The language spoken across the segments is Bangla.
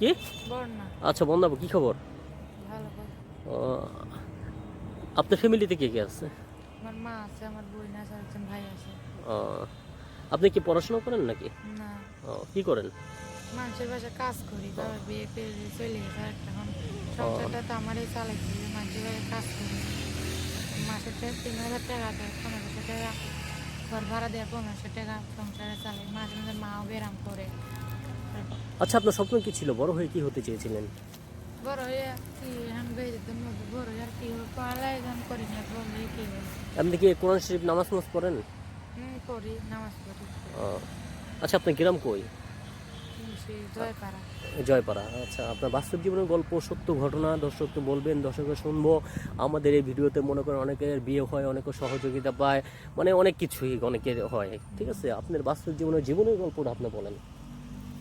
কি? আচ্ছা বন্ধু কি খবর? আপনার ফ্যামিলিতে কে কে আছে? আমার মা আছে আমার বোন আছে আর একজন ভাই আছে। আপনি কি পড়াশোনা করেন নাকি? না। কি করেন? মানুষের বাসায় কাজ করি বাবা বিয়ে করে চলে গেছে এখন। সংসারটা তো আমারই চালাইছি মানুষের বাসায় কাজ করি। থেকে তিন হাজার টাকা দেয় পনেরোশো টাকা। ঘর ভাড়া দেয় পনেরোশো টাকা সংসারে চালাই। মাঝে মাঝে মাও বেরাম করে। আচ্ছা আপনার স্বপ্ন কি ছিল? বড় হয়ে কি হতে চেয়েছিলেন? বড় হয়ে কি এখন বেড়ে বড় হয়ে আর কি হবে? পড়ালাই করি না বললে কি আপনি কি কোরআন শরীফ নামাজ নামাজ পড়েন? হুম করি নামাজ পড়ি। আচ্ছা আপনার গ্রাম কই? জয়পাড়া। জয়পাড়া আচ্ছা আপনার বাস্তব জীবনের গল্প সত্য ঘটনা দর্শককে বলবেন দর্শককে শুনব। আমাদের এই ভিডিওতে মনে করেন অনেকের বিয়ে হয় অনেকের সহযোগিতা পায় মানে অনেক কিছুই অনেকের হয় ঠিক আছে? আপনার বাস্তব জীবনের জীবনের গল্পটা আপনি বলেন।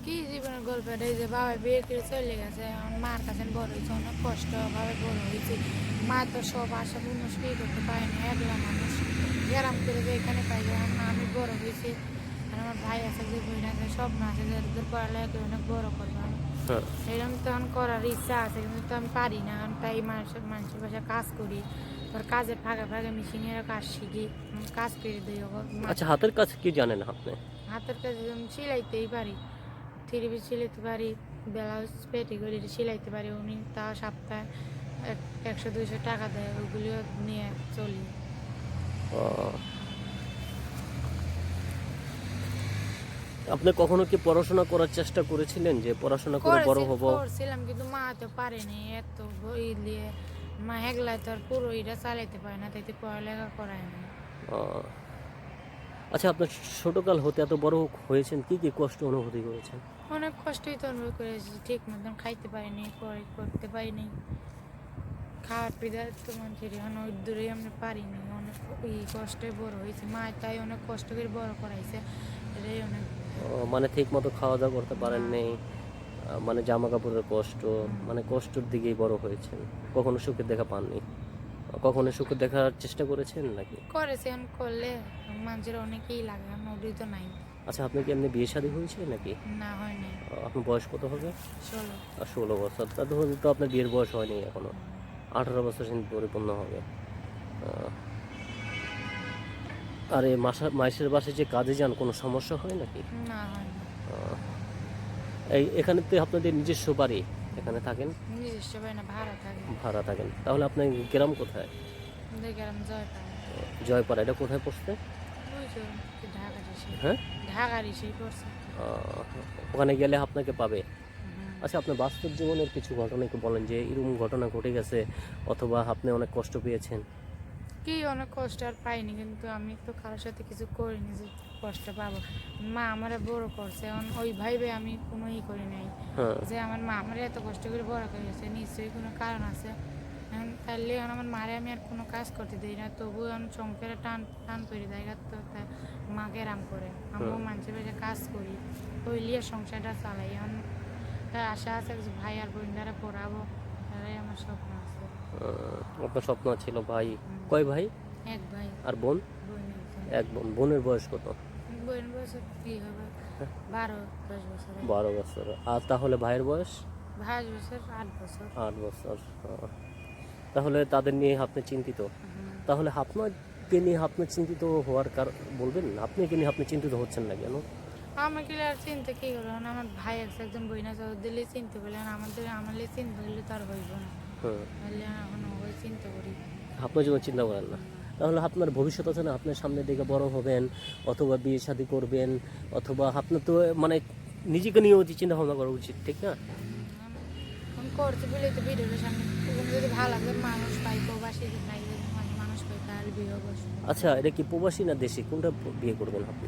কি জীবনের গল্প এই যে বাবা বিয়ে করে চলে গেছে আমার মার কাছে বড় হয়েছে অনেক কষ্ট ভাবে বড় হয়েছে। মা তো সব আশা পূর্ণ কি করতে পারেনি একলা মানুষ। গ্রাম করে যে এখানে পাই যে আমি আমি বড় হয়েছি। আর আমার ভাই আছে যে বোন আছে সব না আছে যে ওদের পড়ালেখা করে অনেক বড় করব আমি। হ্যাঁ। এরকম তখন করার ইচ্ছা আছে কিন্তু তো আমি পারি না। আমি তাই মানুষের মানুষের বাসায় কাজ করি। তোর কাজে ফাঁকে ফাঁকে মেশিনের কাজ শিখি কাজ করে দিই আচ্ছা হাতের কাজ কি জানেন আপনি? হাতের কাজ সিলাইতেই পারি। থ্রি পিস সিলাইতে পারি ব্লাউজ পেটিগুলি সিলাইতে পারি উনি তা সপ্তাহে একশো দুইশো টাকা দেয় ওগুলিও নিয়ে চলি। আপনি কখনো কি পড়াশোনা করার চেষ্টা করেছিলেন যে পড়াশোনা করে বড় হব? করছিলাম কিন্তু মা তো পারেনি এত বই দিয়ে মা হেগলায় তো আর পুরো এটা চালাইতে পারে না তাইতে পড়ালেখা করায় না ও। আচ্ছা আপনার ছোটকাল হতে এত বড় হয়েছেন কি কি কষ্ট অনুভূতি করেছেন? অনেক কষ্টই তো অনুভব করেছি ঠিক মতন খাইতে পারিনি করে করতে পারিনি। খাওয়ার পিদা তো মানুষের এখন ওই দূরে আমরা পারিনি অনেক এই কষ্টে বড় হয়েছে। মা তাই অনেক কষ্ট করে বড় করাইছে এটাই অনেক মানে ঠিক মতো খাওয়া দাওয়া করতে পারেন নেই মানে জামা কাপড়ের কষ্ট মানে কষ্টর দিকেই বড় হয়েছেন কখনো সুখের দেখা পাননি। কখনো সুখের দেখার চেষ্টা করেছেন নাকি? করেছে এখন করলে মানুষের অনেকেই লাগে ওটাই তো নাই। আচ্ছা আপনি কি এমনি বিয়ে শাদী হয়েছে নাকি? না হয়নি। আপনার বয়স কত হবে? ষোলো। আর ষোলো বছর। তা ধরুন তো আপনার বিয়ের বয়স হয়নি এখনও। আঠারো বছর কিন্তু পরিপূর্ণ হবে। আর এই মাসা মাসের বাসে যে কাজে যান কোনো সমস্যা হয় নাকি? না হয় এই এখানে তো আপনাদের নিজস্ব বাড়ি? এখানে থাকেন? নিজস্ব বাড়ি না ভাড়া থাকে। ভাড়া থাকেন। তাহলে আপনার গ্রাম কোথায়? আমাদের গ্রাম জয় জয়পাড়া এটা কোথায় পড়ছে? হ্যাঁ? পড়ছে। ওখানে গেলে আপনাকে পাবে। আচ্ছা আপনার বাস্তব জীবনের কিছু ঘটনা একটু বলেন যে এরকম ঘটনা ঘটে গেছে অথবা আপনি অনেক কষ্ট পেয়েছেন। কি অনেক কষ্ট আর পাইনি কিন্তু আমি তো কারোর সাথে কিছু করিনি যে কষ্ট পাবো। মা আমারে বড় করছে এখন ওই ভাইবে আমি কোনো ই করি নাই। হ্যাঁ। যে আমার মা আমার এত কষ্ট করে বড় করেছে নিশ্চয়ই কোনো কারণ আছে। এখন তাহলে এখন আমার মারে আমি আর কোনো কাজ করতে দিই না তবুও এখন সংসারে টান টান করে দেয় তো তাই মাকে রাম করে। আমিও। মানুষের বাড়িতে কাজ করি ওই লিয়ে সংসারটা চালাই। এখন তাই আশা আছে যে ভাই আর বোন দ্বারা পড়াবো তারাই আমার আহ, আপনার স্বপ্ন ছিল ভাই। কয় ভাই? এক ভাই। আর বোন? এক বোন। বোনের বয়স কত? বারো বছর। আর তাহলে ভাইয়ের বয়স? আট বছর। আহ, তাহলে তাদের নিয়ে আপনি চিন্তিত। তাহলে আপনাকে নিয়ে আপনি চিন্তিত হওয়ার কারণ বলবেন? আপনি কে নিয়ে আপনি চিন্তিত হচ্ছেন না কেন? আমাকে আর চিন্তা কি করব আমার ভাই একজন বই না দিলে চিনতে করলে আমাদের আমার চিন্তা করলে তো আর হইব না। আপনার জন্য চিন্তা করেন না। তাহলে আপনার ভবিষ্যৎ আছে না? আপনার সামনের দিকে বড় হবেন অথবা বিয়ে শাদী করবেন অথবা আপনার তো মানে নিজেকে নিয়েও চিন্তা ভাবনা করা উচিত ঠিক না? আমি বলে তো সামনে। যদি ভালো মানুষ পাই প্রবাসী মানে মানুষ পাই বিয়ে বসবো আচ্ছা এটা কি প্রবাসী না দেশি? কোনটা বিয়ে করবেন আপনি?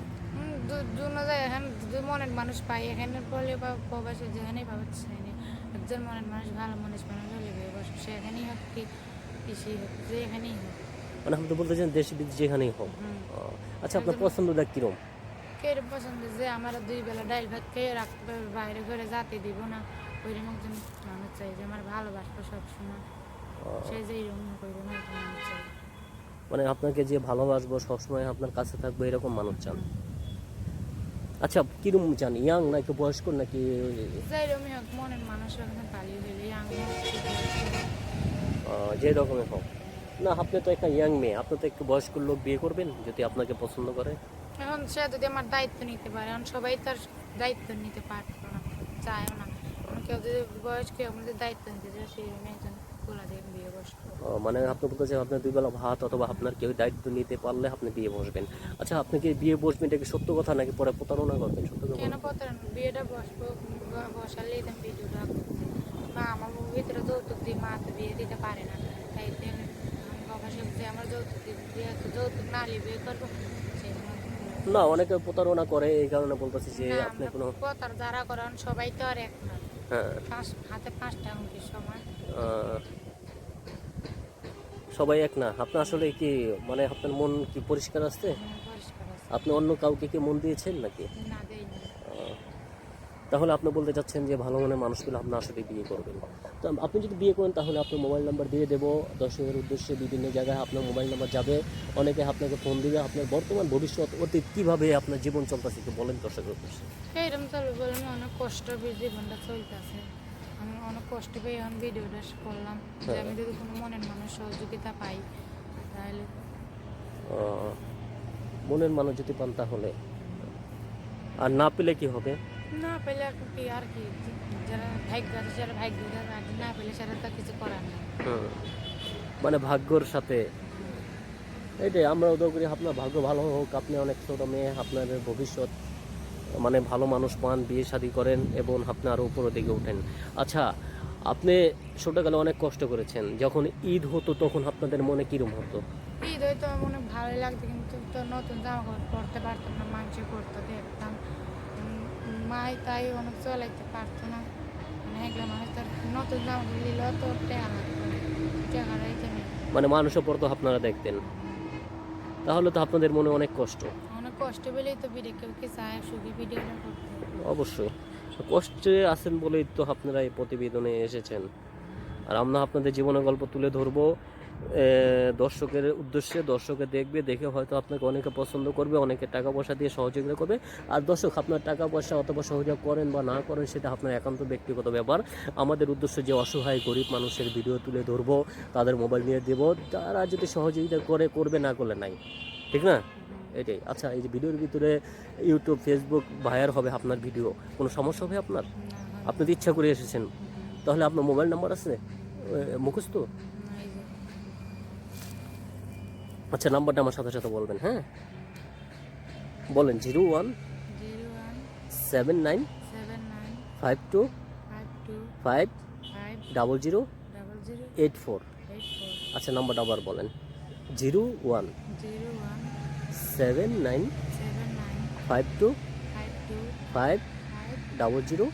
দুনো যায় এখন মনের মানুষ পাই এখানে বলে বা প্রবাসী যেখানেই পাবে সেখানে একজন মনের মানুষ ভালো মানুষ মানুষ হলে বিয়ে বসবো সেখানেই হোক কি পিছিয়ে হোক যে এখানেই হোক। মানে আপনি দেশি বিদেশি যেখানেই হোক। আচ্ছা আপনার পছন্দটা কিরম? পছন্দ যে আমার দুই বেলা ডাইল ভাত খেয়ে রাখতে বাইরে ঘরে যাতে দিব না। ওইরকম একজন মানুষ চাই যে আমার ভালোবাসবো সবসময়। সে যে এরকম করব না মানুষ চাই। মানে আপনাকে যে ভালোবাসবো সবসময় আপনার কাছে থাকব এরকম মানুষ চান? আচ্ছা কিরম চান ইয়াং নাকি বয়স্ক নাকি? যে রকমের হোক। না আপনি তো একটা ইয়াং মেয়ে আপনি তো একটু বয়স্ক লোক বিয়ে করবেন যদি আপনাকে পছন্দ করে। এখন সে যদি আমার দায়িত্ব নিতে পারে এখন সবাই তার দায়িত্ব নিতে পারতো না চায়ও না। কেউ যদি বয়স্ক আমাদের দায়িত্ব নিতে চায় সেই জন্য একজন গোলা মানে আপনি বলতেছেন আপনার দুই বেলা ভাত অথবা আপনার কেউ দায়িত্ব নিতে পারলে আপনি বিয়ে বসবেন। আচ্ছা আপনি কি বিয়ে বসবেন এটা কি সত্য কথা নাকি পরে প্রতারণা করবেন? সত্য কথা কেন। প্রতারণ? বিয়েটা বসবো বসালে ভিডিওটা মা আমার ভিতরে যৌতুক দিয়ে মা তো বিয়ে দিতে পারে না। তাই বাবা সবজি আমার যৌতুক দিয়ে তো যৌতুক না নিয়ে বিয়ে করব না অনেকে প্রতারণা করে এই কারণে বলতেছি যে আপনি কোনো প্রতার যারা করেন সবাই তো আর এক না। হ্যাঁ। হাতে পাঁচটা আঙুলের সময় সবাই এক না? আপনার আসলে কি মানে আপনার মন কি পরিষ্কার আছে? মন পরিষ্কার আছে। আপনি অন্য কাউকে কি মন দিয়েছেন নাকি? তাহলে আপনি বলতে চাচ্ছেন যে ভালো মনের মানুষগুলো আপনি আসলে বিয়ে করবেন। তো আপনি যদি বিয়ে করেন তাহলে আপনার মোবাইল নাম্বার দিয়ে দেবো। দর্শকের উদ্দেশ্যে বিভিন্ন জায়গায় আপনার মোবাইল নাম্বার যাবে। অনেকে আপনাকে ফোন দিবে। আপনার বর্তমান ভবিষ্যৎ অতীত কীভাবে আপনার জীবন চলতেছে একটু বলেন দর্শকের উদ্দেশ্যে। এইরকম চলবে বলে আমি অনেক কষ্ট জীবনটা চলতেছে। কষ্ট পেয়ে এখন ভিডিওটা করলাম। যে আমি যদি কোনো মনের মানুষ সহযোগিতা পাই তাহলে মনের মানুষ যদি পান তাহলে। আর না পেলে কি হবে? না পেলে কি আর কি? যারা ভাগ্য আছে যারা ভাগ্য না পেলে সেটা তো কিছু করার নেই। মানে ভাগ্যর সাথে এইটাই আমরা উদয় করি আপনার ভাগ্য ভালো হোক আপনি অনেক ছোট মেয়ে আপনার ভবিষ্যৎ মানে ভালো মানুষ পান বিয়ে শাদী করেন এবং আপনি আরও উপরের দিকে ওঠেন। আচ্ছা আপনি ছোটোকালে অনেক কষ্ট করেছেন। যখন ঈদ হতো তখন আপনাদের মনে কীরকম হতো? ঈদ হয়তো আমার মনে ভালোই লাগতো কিন্তু তো নতুন জামা কাপড় পরতে পারতাম না মাংস পরতে দেখতাম। মাই তাই অনেক চলাইতে পারতো না। মানে এগুলো মানুষ তার নতুন জামা কাপড় নিলেও তো টাকা রাইতে মানে মানুষও পড়তো আপনারা দেখতেন। তাহলে তো আপনাদের মনে অনেক কষ্ট। অনেক কষ্ট পেলেই তো ভিডিও কেউ কি চায় সুখী ভিডিওটা করতে। অবশ্যই। কষ্টে আছেন বলেই তো আপনারা এই প্রতিবেদনে এসেছেন। আর আমরা আপনাদের জীবনের গল্প তুলে ধরবো দর্শকের উদ্দেশ্যে দর্শকে দেখবে, দেখে হয়তো আপনাকে অনেকে পছন্দ করবে, অনেকে টাকা পয়সা দিয়ে সহযোগিতা করবে। আর দর্শক, আপনার টাকা পয়সা অথবা সহযোগ করেন বা না করেন, সেটা আপনার একান্ত ব্যক্তিগত ব্যাপার। আমাদের উদ্দেশ্য যে অসহায়, গরিব মানুষের ভিডিও তুলে ধরবো, তাদের মোবাইল নিয়ে দেবো। তারা যদি সহযোগিতা করে, করবে, না করলে নাই। ঠিক না? এটাই। আচ্ছা এই যে ভিডিওর ভিতরে ইউটিউব ফেসবুক ভায়ার হবে আপনার ভিডিও কোনো সমস্যা হবে আপনার? আপনি তো ইচ্ছা করে এসেছেন। তাহলে আপনার মোবাইল নাম্বার আছে? মুখস্থ? আচ্ছা নাম্বারটা আমার সাথে সাথে বলবেন হ্যাঁ? বলেন zero one seven nine five two five double zero eight four আচ্ছা নাম্বারটা আবার বলেন। Zero one seven nine five two five double zero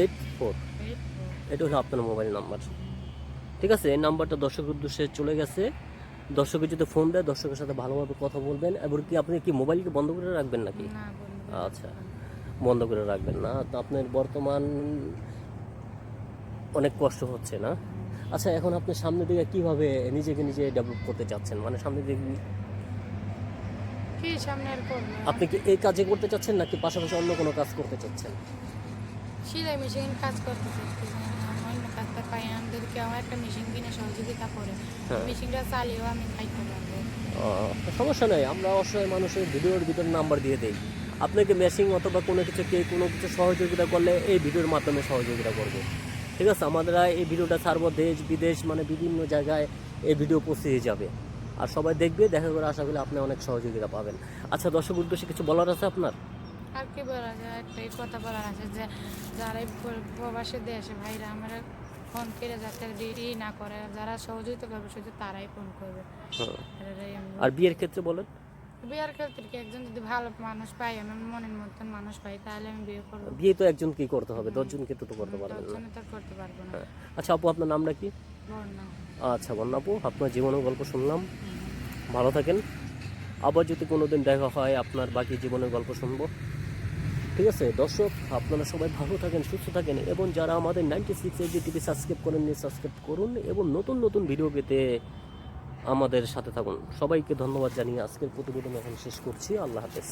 eight four এটা হলো আপনার মোবাইল নাম্বার ঠিক আছে এই নাম্বারটা দর্শকের উদ্দেশ্যে চলে গেছে। দর্শকে যদি ফোন দেয় দর্শকের সাথে ভালোভাবে কথা বলবেন। এবং কি আপনি কি মোবাইল কি বন্ধ করে রাখবেন নাকি? আচ্ছা বন্ধ করে রাখবেন না। তো আপনার বর্তমান অনেক কষ্ট হচ্ছে না? আচ্ছা এখন আপনি সামনের দিকে কীভাবে নিজেকে নিজে ডেভেলপ করতে চাচ্ছেন? মানে সামনের দিকে কি- কি সামনে আর করব? আপনি কি এই কাজে করতে চাচ্ছেন নাকি পাশাপাশি অন্য কোনো কাজ করতে চাচ্ছেন? সেলাই মেশিন কাজ করতে চাচ্ছি। অন্য কাজটা পাই না। আমার একটা মেশিন কিনে সহযোগিতা করে। হ্যাঁ। মেশিনটা চালিয়েও আমি খাইতে পারব। সমস্যা নেই। আমরা অসহায় মানুষের ভিডিওর ভিতরে নাম্বার দিয়ে দেই। আপনাকে মেশিং অথবা কোনো কিছু কে কোনো কিছু সহযোগিতা করলে এই ভিডিওর মাধ্যমে সহযোগিতা করব। ঠিক আছে? আমরা এই ভিডিওটা ছাড়বো দেশ বিদেশ মানে বিভিন্ন জায়গায় এই ভিডিও পৌঁছে যাবে। আর সবাই দেখবে দেখা করে আশা করি আপনি অনেক সহযোগিতা পাবেন। আচ্ছা দর্শক উদ্দেশ্যে কিছু বলার আছে আপনার? আর কি বলা যায় একটাই কথা বলার আছে যে যারা এই প্রবাসী দেশে ভাইরা আমরা ফোন করে যাতে ই না করে যারা সহযোগিতা করবে শুধু তারাই ফোন করবে। হ্যাঁ। আমি আর বিয়ের ক্ষেত্রে বলেন? বিয়ের ক্ষেত্রে কি একজন যদি ভালো মানুষ পাই আমার মনের মতন মানুষ পাই তাহলে আমি বিয়ে করব। বিয়ে তো একজন কি করতে হবে? দশজনকে তো করতে পারবেন না। তো করতে পারব না। হ্যাঁ। আচ্ছা আপু আপনার নামটা কি? বর্ণা। আচ্ছা বন্যা আপু, আপনার জীবনের গল্প শুনলাম। ভালো থাকেন। আবার যদি কোনোদিন দেখা হয়, আপনার বাকি জীবনের গল্প শুনব। ঠিক আছে? দর্শক, আপনারা সবাই ভালো থাকেন, সুস্থ থাকেন এবং যারা আমাদের ninety six HD TV subscribe করেননি সাবস্ক্রাইব করুন এবং নতুন নতুন ভিডিও পেতে আমাদের সাথে থাকুন। সবাইকে ধন্যবাদ জানিয়ে আজকের প্রতিবেদন এখন শেষ করছি। আল্লাহ হাফেজ।